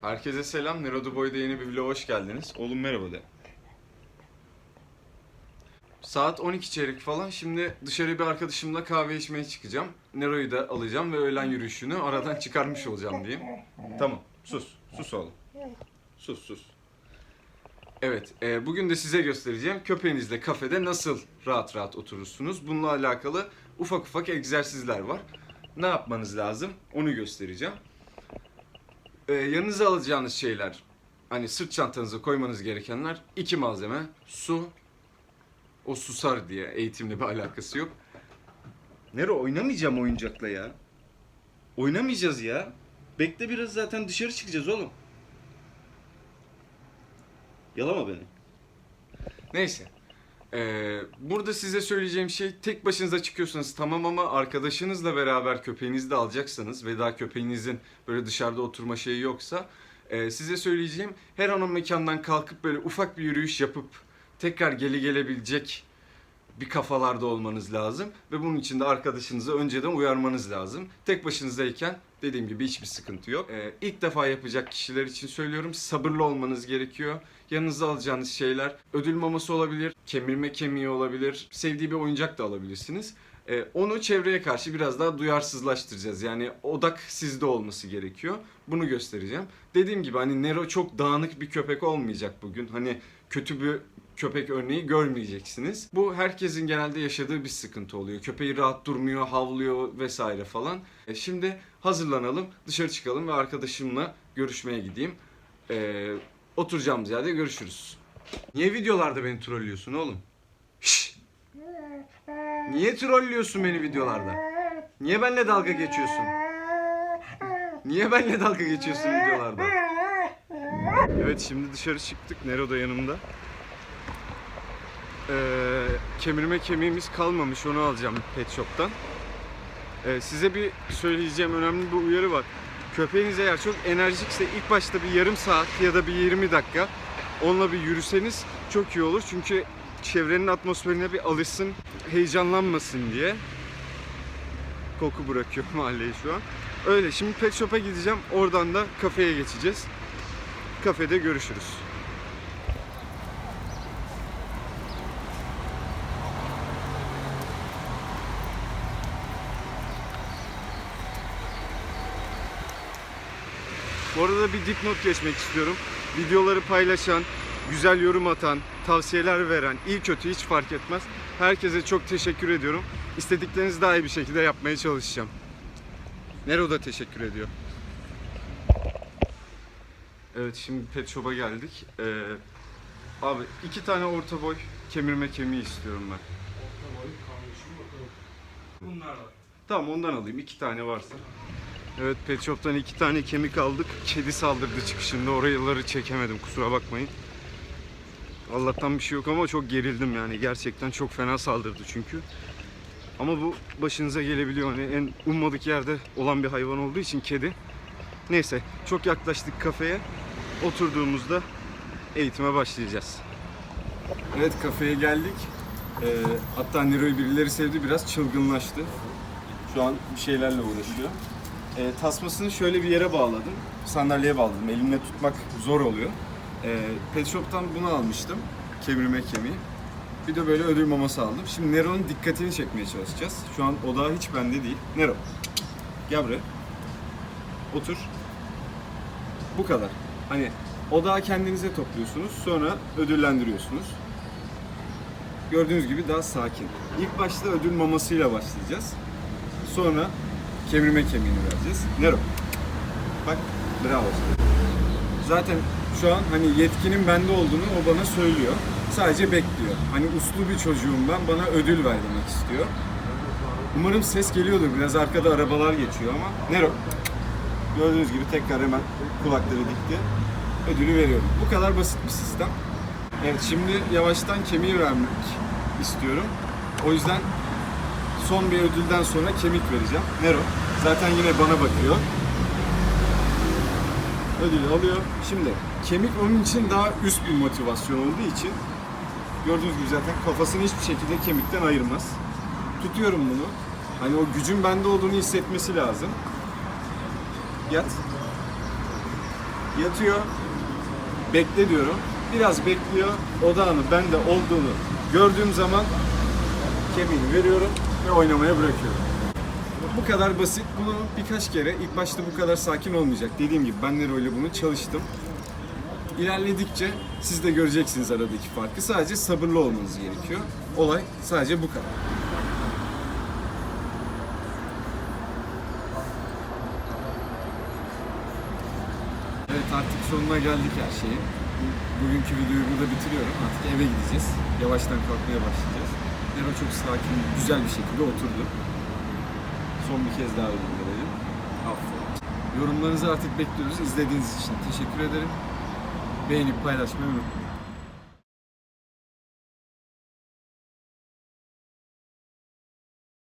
Herkese selam. Nero Boy'da yeni bir vloga hoş geldiniz. Oğlum merhaba de. Saat 12 çeyrek falan. Şimdi dışarı bir arkadaşımla kahve içmeye çıkacağım. Nero'yu da alacağım ve öğlen yürüyüşünü aradan çıkarmış olacağım diyeyim. Tamam. Sus. Sus oğlum. Sus sus. Evet, e, bugün de size göstereceğim köpeğinizle kafede nasıl rahat rahat oturursunuz. Bununla alakalı ufak ufak egzersizler var. Ne yapmanız lazım onu göstereceğim. Ee, yanınıza alacağınız şeyler, hani sırt çantanıza koymanız gerekenler iki malzeme. Su, o susar diye eğitimle bir alakası yok. Nero oynamayacağım oyuncakla ya. Oynamayacağız ya. Bekle biraz zaten dışarı çıkacağız oğlum. Yalama beni. Neyse. Ee, burada size söyleyeceğim şey tek başınıza çıkıyorsanız tamam ama arkadaşınızla beraber köpeğinizi de alacaksanız ve daha köpeğinizin böyle dışarıda oturma şeyi yoksa e, size söyleyeceğim her an o mekandan kalkıp böyle ufak bir yürüyüş yapıp tekrar geri gelebilecek bir kafalarda olmanız lazım ve bunun için de arkadaşınızı önceden uyarmanız lazım. Tek başınızdayken dediğim gibi hiçbir sıkıntı yok. Ee, ilk defa yapacak kişiler için söylüyorum sabırlı olmanız gerekiyor. Yanınıza alacağınız şeyler ödül maması olabilir, kemirme kemiği olabilir, sevdiği bir oyuncak da alabilirsiniz. Ee, onu çevreye karşı biraz daha duyarsızlaştıracağız. Yani odak sizde olması gerekiyor. Bunu göstereceğim. Dediğim gibi hani Nero çok dağınık bir köpek olmayacak bugün. Hani kötü bir köpek örneği görmeyeceksiniz. Bu herkesin genelde yaşadığı bir sıkıntı oluyor. Köpeği rahat durmuyor, havlıyor vesaire falan. E, şimdi hazırlanalım, dışarı çıkalım ve arkadaşımla görüşmeye gideyim. E, oturacağımız yerde görüşürüz. Niye videolarda beni trollüyorsun oğlum? Şşş! Niye trollüyorsun beni videolarda? Niye benimle dalga geçiyorsun? Niye benimle dalga geçiyorsun videolarda? Evet şimdi dışarı çıktık. Nero da yanımda. Ee, kemirme kemiğimiz kalmamış. Onu alacağım pet shop'tan. Ee, size bir söyleyeceğim önemli bir uyarı var. Köpeğiniz eğer çok enerjikse ilk başta bir yarım saat ya da bir 20 dakika onunla bir yürüseniz çok iyi olur. Çünkü çevrenin atmosferine bir alışsın, heyecanlanmasın diye. Koku bırakıyor mahalleye şu an. Öyle şimdi pet shop'a gideceğim. Oradan da kafeye geçeceğiz. Kafede görüşürüz. Bu arada bir dipnot geçmek istiyorum. Videoları paylaşan, güzel yorum atan, tavsiyeler veren, iyi kötü hiç fark etmez. Herkese çok teşekkür ediyorum. İstediklerinizi daha iyi bir şekilde yapmaya çalışacağım. Nero da teşekkür ediyor. Evet şimdi pet shop'a geldik. Ee, abi iki tane orta boy kemirme kemiği istiyorum ben. Bunlar var. Tamam ondan alayım. iki tane varsa. Evet Pet Shop'tan iki tane kemik aldık. Kedi saldırdı çıkışında. Oraları çekemedim kusura bakmayın. Allah'tan bir şey yok ama çok gerildim yani. Gerçekten çok fena saldırdı çünkü. Ama bu başınıza gelebiliyor. Hani en ummadık yerde olan bir hayvan olduğu için kedi. Neyse çok yaklaştık kafeye. Oturduğumuzda eğitime başlayacağız. Evet kafeye geldik. Ee, hatta Nero'yu birileri sevdi biraz çılgınlaştı. Şu an bir şeylerle uğraşıyor. Ee, tasmasını şöyle bir yere bağladım. Sandalyeye bağladım. Elimle tutmak zor oluyor. Ee, Pet Shop'tan bunu almıştım. Kemirme kemiği. Bir de böyle ödül maması aldım. Şimdi Nero'nun dikkatini çekmeye çalışacağız. Şu an odağı hiç bende değil. Nero, gel buraya. Otur. Bu kadar. Hani odağı kendinize topluyorsunuz. Sonra ödüllendiriyorsunuz. Gördüğünüz gibi daha sakin. İlk başta ödül mamasıyla başlayacağız. Sonra kemirme kemiğini vereceğiz. Nero. Bak bravo. Zaten şu an hani yetkinin bende olduğunu o bana söylüyor. Sadece bekliyor. Hani uslu bir çocuğum ben bana ödül ver demek istiyor. Umarım ses geliyordur. Biraz arkada arabalar geçiyor ama. Nero. Gördüğünüz gibi tekrar hemen kulakları dikti. Ödülü veriyorum. Bu kadar basit bir sistem. Evet şimdi yavaştan kemiği vermek istiyorum. O yüzden son bir ödülden sonra kemik vereceğim. Nero. Zaten yine bana bakıyor. Ödülü alıyor. Şimdi kemik onun için daha üst bir motivasyon olduğu için gördüğünüz gibi zaten kafasını hiçbir şekilde kemikten ayırmaz. Tutuyorum bunu. Hani o gücün bende olduğunu hissetmesi lazım. Yat. yatıyor. Bekle diyorum. Biraz bekliyor. Odağını bende olduğunu gördüğüm zaman kemiğini veriyorum ve oynamaya bırakıyorum. Bu kadar basit. Bunu birkaç kere ilk başta bu kadar sakin olmayacak. Dediğim gibi ben Nero ile bunu çalıştım. İlerledikçe siz de göreceksiniz aradaki farkı. Sadece sabırlı olmanız gerekiyor. Olay sadece bu kadar. Evet artık sonuna geldik her şeyin. Bugünkü videoyu burada bitiriyorum. Artık eve gideceğiz. Yavaştan kalkmaya başlayacağız. Nero çok sakin, güzel bir şekilde oturdu. Son bir kez daha özür dilerim. Aferin. Yorumlarınızı artık bekliyoruz. İzlediğiniz için teşekkür ederim. Beğenip paylaşmayı unutmayın.